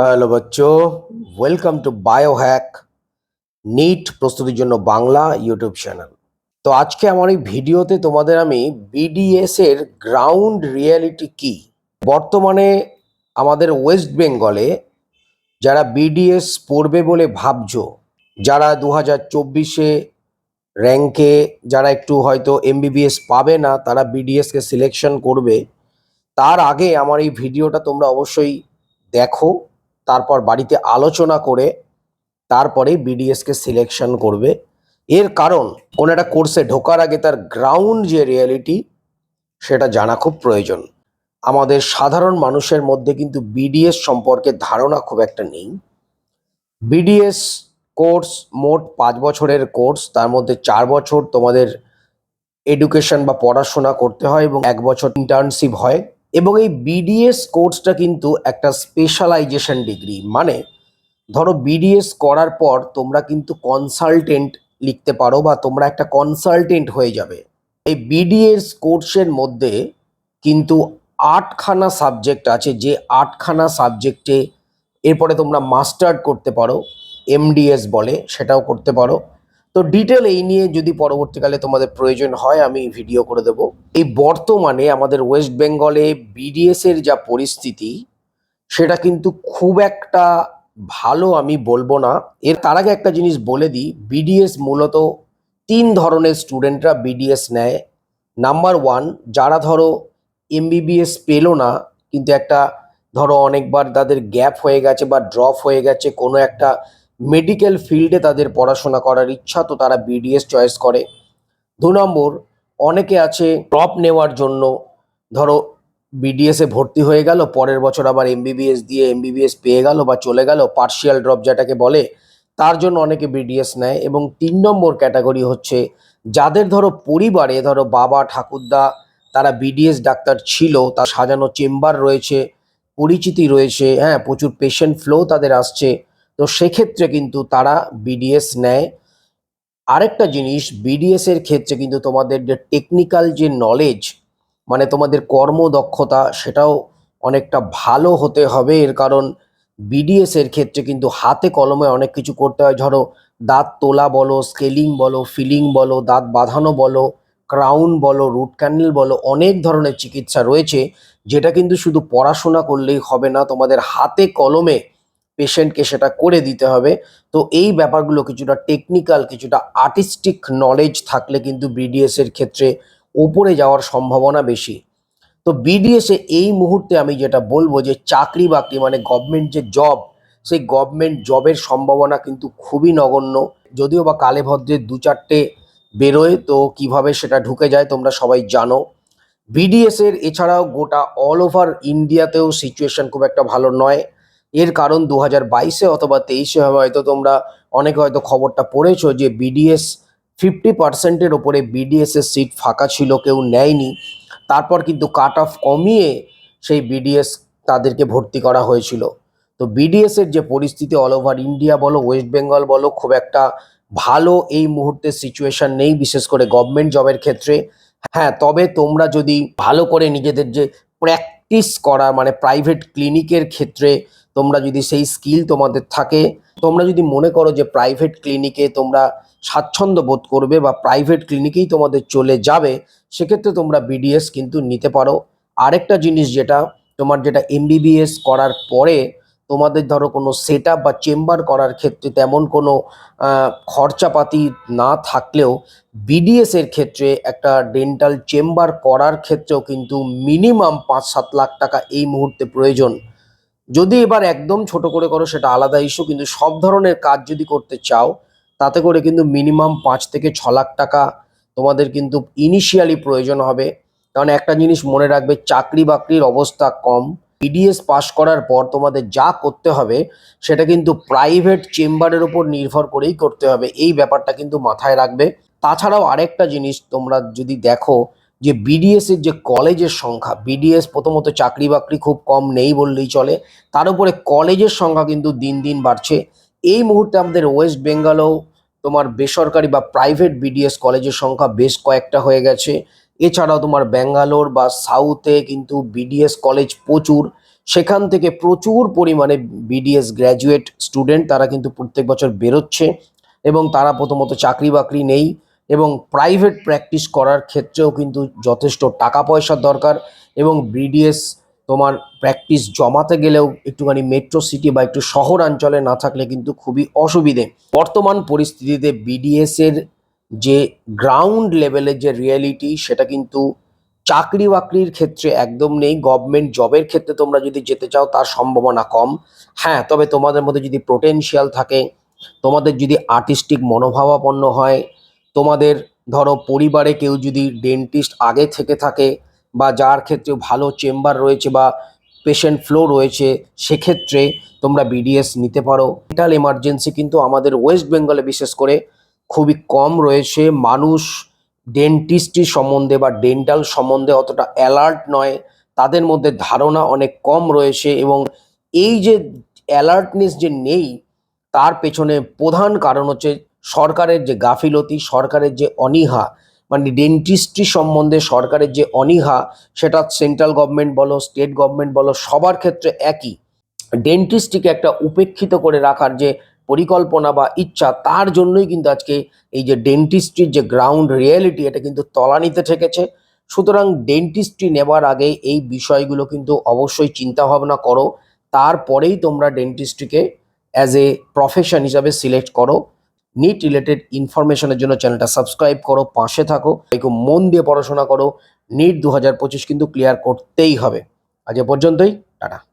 Hello বাচ্চো welcome to Biohack NEET প্রস্তুতির জন্য বাংলা ইউটিউব চ্যানেল। তো আজকে আমার এই ভিডিওতে তোমাদের আমি বিডিএস এর গ্রাউন্ড রিয়ালিটি কি? বর্তমানে আমাদের ওয়েস্ট বেঙ্গলে যারা বিডিএস পড়বে বলে ভাবছ, যারা দু হাজার চব্বিশে র্যাঙ্কে যারা একটু হয়তো এমবিবিএস পাবে না, তারা বিডিএসকে সিলেকশন করবে। তার আগে আমার এই ভিডিওটা তোমরা অবশ্যই দেখো। তারপর বাড়িতে আলোচনা করে তারপরে বিডিএসকে সিলেকশন করবে। এর কারণ, কোন একটা কোর্সে ঢোকার আগে তার গ্রাউন্ড যে রিয়ালিটি সেটা জানা খুব প্রয়োজন। আমাদের সাধারণ মানুষের মধ্যে কিন্তু বিডিএস সম্পর্কে ধারণা খুব একটা নেই। বিডিএস কোর্স মোট পাঁচ বছরের কোর্স তার মধ্যে চার বছর তোমাদের এডুকেশন বা পড়াশোনা করতে হয় এবং এক বছর ইন্টার্নশিপ হয়। এবং এই বিডিএস কোর্সটা কিন্তু একটা স্পেশালাইজেশন ডিগ্রি মানে ধরো বিডিএস করার পর তোমরা কিন্তু কনসালটেন্ট লিখতে পারো বা তোমরা একটা কনসালটেন্ট হয়ে যাবে। এই বিডিএস কোর্সের মধ্যে কিন্তু আটখানা সাবজেক্ট আছে যে আটখানা সাবজেক্টে এরপরে তোমরা মাস্টার্ড করতে পারো এমডিএস বলে সেটাও করতে পারো। তো ডিটেল এই নিয়ে যদি পরবর্তীকালে তোমাদের প্রয়োজন হয়, আমি ভিডিও করে দেব। এই বর্তমানে আমাদের ওয়েস্ট বেঙ্গলে বিডিএস এর যা পরিস্থিতি, সেটা কিন্তু খুব একটা ভালো আমি বলব না। এর তার আগে একটা জিনিস বলে দিই বিডিএস মূলত তিন ধরনের স্টুডেন্টরা বিডিএস নেয়। নাম্বার ওয়ান যারা ধরো এমবিবিএস পেল না, কিন্তু একটা ধরো অনেকবার তাদের গ্যাপ হয়ে গেছে বা ড্রপ হয়ে গেছে, কোনো একটা মেডিকেল ফিল্ডে তাদের পড়াশোনা করার ইচ্ছা, তো তারা বিডিএস চয়েস করে। দু নম্বর, অনেকে আছে ড্রপ নেওয়ার জন্য, ধরো বিডিএস ভর্তি হয়ে গেল, পরের বছর আবার এমবিবিএস দিয়ে এমবিবিএস পেয়ে গেল বা চলে গেল পার্শিয়াল ড্রপ যেটাকে বলে, তার জন্য অনেকে বিডিএস নেয়। এবং তিন নম্বর ক্যাটাগরি হচ্ছে, যাদের ধরো পরিবারে, ধরো বাবা, ঠাকুরদা, তারা বিডিএস ডাক্তার ছিল, তার সাজানো চেম্বার রয়েছে, পরিচিতি রয়েছে হ্যাঁ প্রচুর পেশেন্ট ফ্লো তাদের আসছে তো সেক্ষেত্রে কিন্তু তারা বিডিএস নেয়। আরেকটা জিনিস বিডিএস এর ক্ষেত্রে কিন্তু তোমাদের যে টেকনিক্যাল যে নলেজ মানে তোমাদের কর্মদক্ষতা, সেটাও অনেকটা ভালো হতে হবে। এর কারণ বিডিএস এর ক্ষেত্রে কিন্তু হাতে কলমে অনেক কিছু করতে হয়। ধরো, দাঁত তোলা বলো স্কেলিং বলো ফিলিং বলো, দাঁত বাঁধানো বলো ক্রাউন বলো রুট ক্যান্ডেল বলো, অনেক ধরনের চিকিৎসা রয়েছে। যেটা কিন্তু শুধু পড়াশোনা করলেই হবে না, তোমাদের হাতে কলমে পেশেন্টকে সেটা করে দিতে হবে। তো এই ব্যাপারগুলো কিছুটা টেকনিক্যাল কিছুটা আর্টিস্টিক নলেজ থাকলে কিন্তু বিডিএস এর ক্ষেত্রে ওপরে যাওয়ার সম্ভাবনা বেশি। তো বিডিএস এই মুহূর্তে আমি যেটা বলব যে চাকরি বাকরি মানে গভর্নমেন্ট যে জব সেই গভর্নমেন্ট জবের সম্ভাবনা কিন্তু খুবই নগণ্য। যদিও বা কালে ভদ্রের দু চারটে বেরোয়, তো কীভাবে সেটা ঢুকে যায় তোমরা সবাই জানো। বিডিএস এর এছাড়াও গোটা অল ওভার ইন্ডিয়াতেও সিচুয়েশন খুব একটা ভালো নয়। এর কারণ দু হাজার বাইশে অথবা তেইশে হয়তো তোমরা অনেকে হয়তো খবরটা পড়েছো যে বিডিএস ফিফটি পার্সেন্টের ওপরে বিডিএস এর সিট ফাঁকা ছিল, কেউ নেয়নি। তারপর কিন্তু কাট অফ কমিয়ে সেই বিডিএস তাদেরকে ভর্তি করা হয়েছিল। তো বিডিএস এর যে পরিস্থিতি অল ওভার ইন্ডিয়া বলো ওয়েস্ট বেঙ্গল বলো, খুব একটা ভালো এই মুহূর্তে সিচুয়েশন নেই, বিশেষ করে গভর্নমেন্ট জবের ক্ষেত্রে। হ্যাঁ তবে তোমরা যদি ভালো করে নিজেদের যে প্র্যাকটিস করা মানে প্রাইভেট ক্লিনিকের ক্ষেত্রে তোমরা যদি সেই স্কিল তোমাদের থাকে, তোমরা যদি মনে করো যে প্রাইভেট ক্লিনিকে তোমরা স্বাচ্ছন্দ্য বোধ করবে বা প্রাইভেট ক্লিনিকেই তোমাদের চলে যাবে, সেক্ষেত্রে তোমরা বিডিএস কিন্তু নিতে পারো। আরেকটা জিনিস যেটা, তোমার যেটা এমবিবিএস করার পরে তোমাদের ধরো কোনো সেট বা চেম্বার করার ক্ষেত্রে তেমন কোনো খরচাপাতি না থাকলেও বিডিএসের ক্ষেত্রে একটা ডেন্টাল চেম্বার করার ক্ষেত্রেও কিন্তু মিনিমাম পাঁচ সাত লাখ টাকা এই মুহূর্তে প্রয়োজন। যদি এবার একদম ছোট করে করো, সেটা আলাদা ইস্যু কিন্তু সব ধরনের কাজ যদি করতে চাও, তাতে করে কিন্তু মিনিমাম পাঁচ থেকে ছ লাখ টাকা তোমাদের কিন্তু ইনিশিয়ালি প্রয়োজন হবে। কারণ একটা জিনিস মনে রাখবে, চাকরি বাকরির অবস্থা কম বিডিএস পাস করার পর তোমাদের যা করতে হবে, সেটা কিন্তু প্রাইভেট চেম্বারের উপর নির্ভর করেই করতে হবে। এই ব্যাপারটা কিন্তু মাথায় রাখবে। তাছাড়াও আরেকটা জিনিস তোমরা যদি দেখো যে বিডিএস এর যে কলেজের সংখ্যা বিডিএস প্রথমত চাকরি বাকরি খুব কম নেই বললেই চলে, তার উপরে কলেজের সংখ্যা কিন্তু দিন দিন বাড়ছে। এই মুহূর্তে আমাদের ওয়েস্ট বেঙ্গলেও তোমার বেসরকারি বা প্রাইভেট বিডিএস কলেজের সংখ্যা বেশ কয়েকটা হয়ে গেছে। এছাড়াও তোমার ব্যাঙ্গালোর বা সাউথে কিন্তু বিডিএস কলেজ প্রচুর। সেখান থেকে প্রচুর পরিমাণে বিডিএস গ্র্যাজুয়েট স্টুডেন্ট তারা কিন্তু প্রত্যেক বছর বেরোচ্ছে এবং তারা প্রথমত চাকরি বাকরি নেই। এবং প্রাইভেট প্র্যাকটিস করার ক্ষেত্রেও কিন্তু যথেষ্ট টাকা পয়সার দরকার এবং বিডিএস তোমার প্র্যাকটিস জমাতে গেলেও একটুখানি মেট্রো সিটি বা একটু শহরাঞ্চলে না থাকলে কিন্তু খুবই অসুবিধে। বর্তমান পরিস্থিতিতে বিডিএসের যে গ্রাউন্ড লেভেলের যে রিয়েলিটি সেটা কিন্তু চাকরি বাকরির ক্ষেত্রে একদম নেই। গভর্নমেন্ট জবের ক্ষেত্রে তোমরা যদি যেতে চাও তার সম্ভাবনা কম। হ্যাঁ তবে তোমাদের মধ্যে যদি পোটেনশিয়াল থাকে, তোমাদের যদি আর্টিস্টিক মনোভাবাপন্ন হয় তোমাদের ধরো পরিবারে কেউ যদি ডেন্টিস্ট আগে থেকে থাকে বা যার ক্ষেত্রে ভালো চেম্বার রয়েছে বা পেশেন্ট ফ্লো রয়েছে, সেক্ষেত্রে তোমরা বিডিএস নিতে পারো। মেন্টাল এমার্জেন্সি কিন্তু আমাদের ওয়েস্ট বেঙ্গলে বিশেষ করে খুবই কম রয়েছে। মানুষ ডেন্টিস্ট্রি সম্বন্ধে বা ডেন্টাল সম্বন্ধে অতটা অ্যালার্ট নয়। তাদের মধ্যে ধারণা অনেক কম রয়েছে এবং এই যে অ্যালার্টনেস যে নেই, তার পেছনে প্রধান কারণ হচ্ছে সরকারের যে গাফিলতি, সরকারের যে অনীহা মানে ডেন্টিস্ট্রি সম্বন্ধে সরকারের যে অনীহা, সেটা সেন্ট্রাল গভর্নমেন্ট বলো স্টেট গভর্নমেন্ট বলো, সবার ক্ষেত্রে একই। ডেন্টিস্ট্রিকে একটা উপেক্ষিত করে রাখার যে পরিকল্পনা বা ইচ্ছা, তার জন্যই কিন্তু আজকে এই যে ডেন্টিস্ট্রির যে গ্রাউন্ড রিয়েলিটি এটা কিন্তু তলানিতে ঠেকেছে। সুতরাং ডেন্টিস্ট্রি নেবার আগে এই বিষয়গুলো কিন্তু অবশ্যই চিন্তা ভাবনা করো। তারপরেই তোমরা ডেন্টিস্ট্রিকে অ্যাজ এ প্রফেশন হিসাবে সিলেক্ট করো। নিট রিলেটেড ইনফরমেশনের জন্য চ্যানেলটা সাবস্ক্রাইব করো, পাশে থাকো, একটু মন দিয়ে পড়াশোনা করো। নিট দু হাজার পঁচিশ কিন্তু ক্লিয়ার করতেই হবে। আজ এ পর্যন্তই, টাটা।